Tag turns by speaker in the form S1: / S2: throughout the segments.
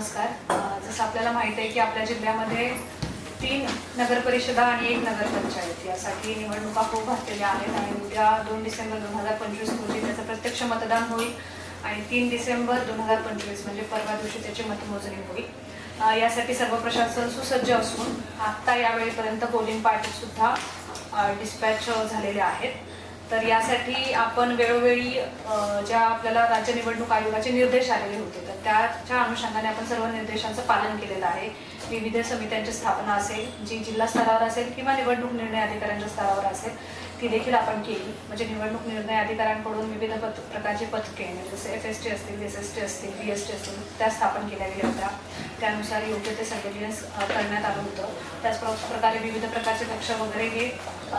S1: नमस्कार. जसं आपल्याला माहीत आहे की आपल्या जिल्ह्यामध्ये तीन नगरपरिषदा आणि एक नगरपंचायत यासाठी निवडणुका खूप घातलेल्या आहेत आणि उद्या दोन डिसेंबर दोन हजार पंचवीस रोजी त्याचं प्रत्यक्ष मतदान होईल आणि तीन डिसेंबर दोन हजार पंचवीस म्हणजे परवा दिवशी त्याची मतमोजणी होईल. यासाठी सर्व प्रशासन सुसज्ज असून आत्ता यावेळीपर्यंत पोलिंग पार्टी सुद्धा डिस्पॅच झालेल्या आहेत. तर यासाठी आपण वेळोवेळी ज्या आपल्याला राज्य निवडणूक आयोगाचे निर्देश आलेले होते तर त्याच्या अनुषंगाने आपण सर्व निर्देशांचं पालन केलेलं आहे. विविध समित्यांची स्थापना असेल जी जिल्हा स्तरावर असेल किंवा निवडणूक निर्णय अधिकाऱ्यांच्या स्तरावर असेल ती देखील आपण केली. म्हणजे निवडणूक निर्णय अधिकाऱ्यांकडून विविध पत प्रकारची पथके जसे एफ एस टी असतील एस एस टी असतील बी एस टी असतील त्या स्थापन केल्या गेल्या होत्या. त्यानुसार योग्य ते सर्वेलियन्स करण्यात आलं होतं. त्याच प्र- प्रकारे विविध प्रकारचे पक्ष वगैरे हे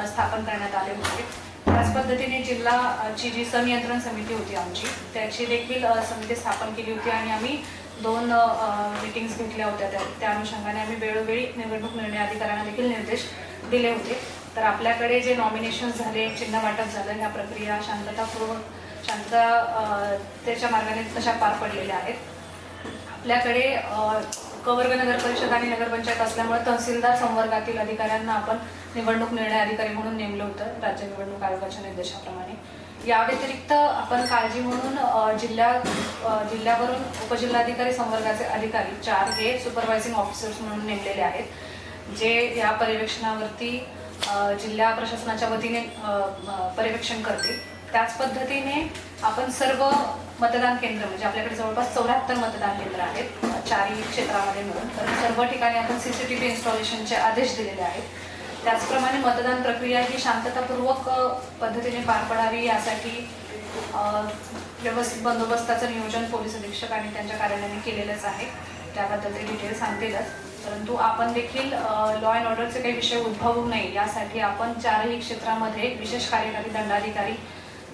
S1: स्थापन करण्यात आले होते. त्याच पद्धतीने जिल्हाची जी संनियंत्रण समिती होती आमची त्याची देखील समिती स्थापन केली होती आणि आम्ही दोन मिटिंग्स घेतल्या होत्या त्या. त्या अनुषंगाने आम्ही वेळोवेळी निवडणूक निर्णय अधिकाऱ्यांना देखील निर्देश दिले होते. तर आपल्याकडे जे नॉमिनेशन झाले चिन्ह वाटप झालं ह्या प्रक्रिया शांततापूर्वक शांतता त्याच्या मार्गाने तशा पार पडलेल्या आहेत? आपल्याकडे कवर्ग नगर परिषद आणि नगरपंचायत असल्यामुळे तहसीलदार संवर्गातील अधिकाऱ्यांना आपण निवडणूक निर्णय अधिकारी म्हणून नेमलं होतं राज्य निवडणूक आयोगाच्या निर्देशाप्रमाणे. या व्यतिरिक्त आपण काळजी म्हणून जिल्हा जिल्ह्या जिल्ह्यावरून उपजिल्हाधिकारी संवर्गाचे अधिकारी चार हे सुपरवायझिंग ऑफिसर्स म्हणून नेमलेले आहेत जे या पर्यवेक्षणावरती जिल्हा प्रशासनाच्या वतीने पर्यवेक्षण करतील. त्याच पद्धतीने आपण सर्व मतदान केंद्र म्हणजे आपल्याकडे जवळपास चौऱ्याहत्तर मतदान केंद्र आहेत. चारही क्षेत्रामध्ये मिळून. तर सर्व ठिकाणी आपण सी सी टी व्ही इन्स्टॉलेशनचे आदेश दिलेले आहेत. त्याचप्रमाणे मतदान प्रक्रिया ही शांततापूर्वक पद्धतीने पार पडावी यासाठी व्यवस्थित बंदोबस्ताचं नियोजन पोलीस अधीक्षक आणि त्यांच्या कार्यालयाने केलेलंच आहे. त्याबद्दल ते डिटेल सांगतीलच. परंतु आपण देखील लॉ अँड ऑर्डरचे काही विषय उद्भवू नये यासाठी आपण चारही क्षेत्रामध्ये विशेष कार्यकारी दंडाधिकारी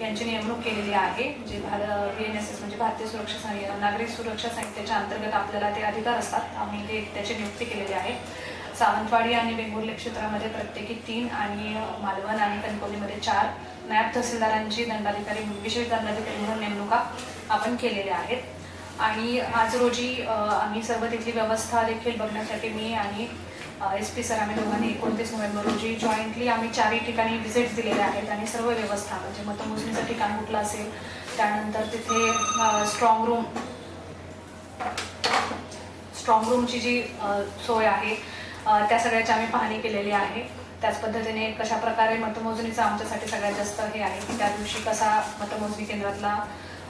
S1: यांची नेमणूक केलेली आहे. जे भार बी एन एस एस म्हणजे भारतीय सुरक्षा संहि नागरिक सुरक्षा संहितेच्या अंतर्गत आपल्याला ते अधिकार असतात. आम्ही ते त्याची नियुक्ती केलेली आहे. सावंतवाडी आणि वेंगुर्ले क्षेत्रामध्ये प्रत्येकी तीन आणि मालवण आणि कणकवलीमध्ये चार नायब तहसीलदारांची दंडाधिकारी विशेष दंडाधिकारी म्हणून नेमणुका आपण केलेल्या आहेत. आणि आज रोजी आम्ही सर्व तिथली व्यवस्था देखील बघण्यासाठी मी आणि एस पी सर आम्ही दोघांनी एकोणतीस नोव्हेंबर रोजी जॉईंटली आम्ही चारही ठिकाणी व्हिजिट्स दिलेल्या आहेत आणि सर्व व्यवस्था म्हणजे मतमोजणीचं ठिकाण कुठलं असेल त्यानंतर तिथे स्ट्रॉंग रूम स्ट्रॉंग रूमची जी सोय आहे त्या सगळ्याची आम्ही पाहणी केलेली आहे. त्याच पद्धतीने कशा प्रकारे मतमोजणीचं आमच्यासाठी सगळ्यात जास्त हे आहे की त्या दिवशी कसा मतमोजणी केंद्रातला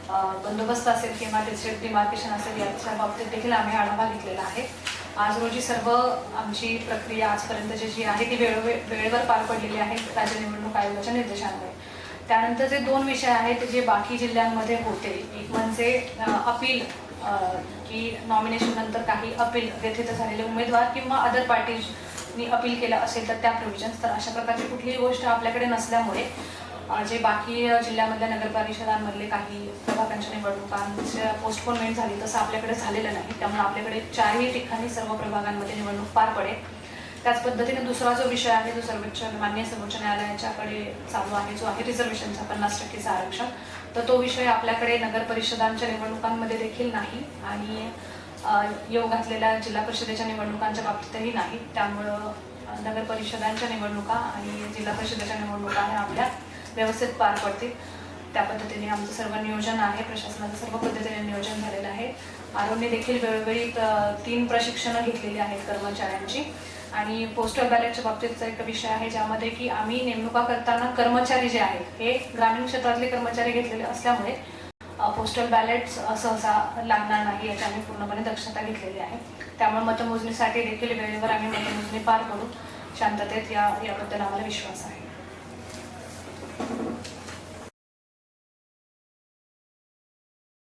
S1: बंदोबस्त असेल किंवा त्याचे डिमार्केशन असेल याच्या बाबतीत देखील आम्ही आढावा घेतलेला आहे. आज रोजी सर्व आमची प्रक्रिया आजपर्यंत जी जी आहे ती वेळोवे वेळेवर पार पडलेली आहे राज्य निवडणूक आयोगाच्या निर्देशांमुळे. त्यानंतर जे दोन विषय आहेत जे बाकी जिल्ह्यांमध्ये होते एक म्हणजे अपील की नॉमिनेशन नंतर काही अपील व्यथित झालेले उमेदवार किंवा अदर पार्टीजनी अपील केलं असेल तर त्या प्रोव्हिजन्स तर अशा प्रकारची कुठलीही गोष्ट आपल्याकडे नसल्यामुळे जे बाकी जिल्ह्यामधल्या जिल्ह्यामधल्या नगरपरिषदांमधले काही प्रभागांच्या निवडणुकांच्या पोस्टपोनमेंट झाली तसं आपल्याकडे झालेलं नाही. त्यामुळे आपल्याकडे चारही ठिकाणी सर्व प्रभागांमध्ये निवडणूक पार पडेल. त्याच पद्धतीने दुसरा जो विषय आहे जो सर्वोच्च मान्य सर्वोच्च न्यायालयाच्याकडे चालू आहे जो आहे रिझर्वेशनचा पन्नास टक्केचं आरक्षण तर तो विषय आपल्याकडे नगर परिषदांच्या निवडणुकांमध्ये देखील नाही आणि योग असलेल्या घातलेल्या जिल्हा परिषदेच्या निवडणुकांच्या बाबतीतही नाही. त्यामुळं नगर परिषदांच्या निवडणुका आणि जिल्हा परिषदेच्या निवडणुका ह्या आपल्या व्यवस्थित पार पडतील. त्या पद्धतीने आमचं सर्व नियोजन आहे. प्रशासनाचं सर्व पद्धतीने नियोजन झालेलं आहे. आरोने देखील वेळोवेळी तीन प्रशिक्षणं घेतलेली आहेत कर्मचाऱ्यांची. आणि पोस्टल बॅलेटच्या बाबतीतचा एक विषय आहे ज्यामध्ये की आम्ही नेमणुका करताना कर्मचारी जे आहेत हे ग्रामीण क्षेत्रातले कर्मचारी घेतलेले असल्यामुळे पोस्टल बॅलेट सहसा लागणार नाही याची आम्ही पूर्णपणे दक्षता घेतलेली आहे. त्यामुळे मतमोजणीसाठी देखील वेळेवर आम्ही मतमोजणी पार करू. शांततेत या याबद्दल आम्हाला विश्वास आहे.